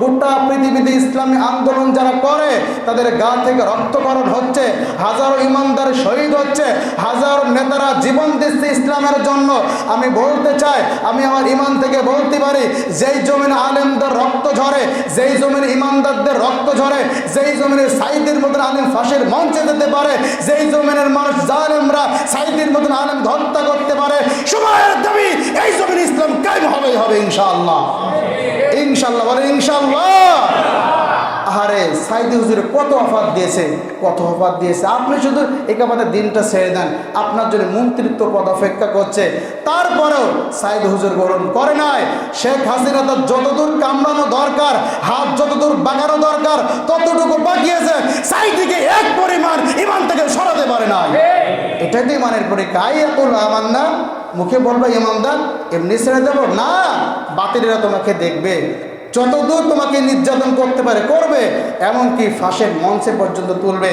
গোটা পৃথিবীতে ইসলামী আন্দোলন যারা করে, তাদের গা থেকে রক্তকরণ হচ্ছে, হাজারো ইমানদার শহীদ হচ্ছে, হাজারো নেতারা জীবন দিচ্ছে ইসলামের জন্য। আমি বলতে চাই, আমি আমার ইমান থেকে বলতে পারি, যেই জমিন আলেমদের রক্ত ঝরে, যেই জমিন ইমানদারদের রক্ত ঝরে, যেই জমিনের সাইদের মতন আলেম ফাঁসের মঞ্চে যেতে পারে, যেই জমিনের মানুষ জালেমরা সাইদের মতন আলেম হত্যা করতে পারে, সময়ের দাবি, এই জমিন ইসলাম কায়েম হবেই, হবে ইনশাআল্লাহ। ইনশাল্লাহ বলে ইনশাল্লাহ। আরে সাইদি হুজুরে কত অফার দিয়েছে, কত অফার দিয়েছে। আপনি শুধু একেবারে দিনটা ছেড়ে দেন, আপনার জন্য মন্ত্রিত্ব পদ অপেক্ষা করছে। তারপরেও সাইদ হুজুর গ্রহণ করে নাই। শেখ হাসিনা তার যতদূর কামড়ানো দরকার, হাত যতদূর বাগানো দরকার, ততটুকু বাকিয়েছে, সাইদিকে এক পরিমাণ ইমান থেকে সরাতে পারে না এটাই তো ইমানের পরীক্ষা। আই না মুখে বলবে ইমানদার, এমনি ছেড়ে দেবো? না। বাতিলেরা তোমাকে দেখবে, যতদূর তোমাকে নির্যাতন করতে পারে, করবে, এমনকি ফাঁসের মঞ্চে পর্যন্ত তুলবে।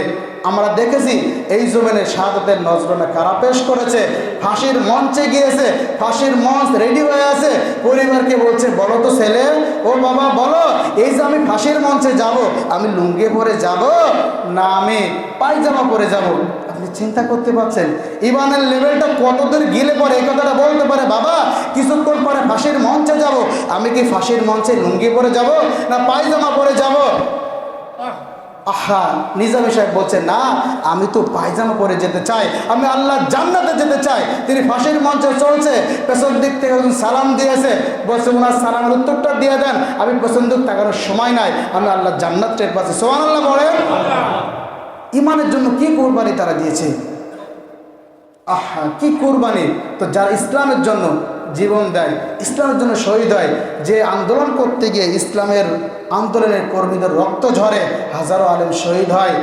আমরা দেখেছি এই জমিনে শাহাদতের নজরনে কারা পেশ করেছে? ফাঁসির মঞ্চে গিয়েছে, ফাঁসির মঞ্চ রেডি হয়ে আছে। পরিবারকে বলছে, বলো তো ছেলে, ও বাবা, বলো, এই যে আমি ফাঁসির মঞ্চে যাব, আমি লুঙ্গি পরে যাব না আমি পায়জামা পরে যাব? চিন্তা করতে পারছেন? ইমানের লেভেলটা কতদূর গেলে পরে এই কথাটা বলতে পারে, বাবা, কিছুক্ষণ পরে ফাঁসির মঞ্চে যাব। আমি কি ফাঁসির মঞ্চে লুঙ্গি পরে যাব না পায়জামা পরে যাব? আহা, নিজামী সাহেব বলছে, না, আমি তো পায়জামা পরে যেতে চাই। আমি আল্লাহ জান্নাতে যেতে চাই। তিনি ফাঁসির মঞ্চে চলছে। পেছন দিক থেকে একজন সালাম দিয়েছে। বলছে, ওনার সালামের উত্তরটা দিয়ে দেন। আমি পেছন দিক তাকানোর সময় নাই। আমি আল্লাহ জান্নাত টের পাচ্ছি। সোমান আল্লাহ বলেন। ইমানের জন্য কি কোরবানি তারা দিয়েছে? আহা, কি কোরবানি? তো যারা ইসলামের জন্য জীবন দেয়, ইসলামের জন্য শহীদ হয়, যে আন্দোলন করতে গিয়ে ইসলামের আন্দোলনের কর্মীদের রক্ত ঝরে, হাজারো আলেম শহীদ হয়।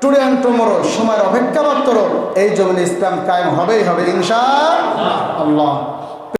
টুডে অ্যান্ড টুমোরো, সময়ের অপেক্ষা মাত্র, এই জমিনে ইসলাম কায়েম হবেই হবে, ইনশা আল্লাহ।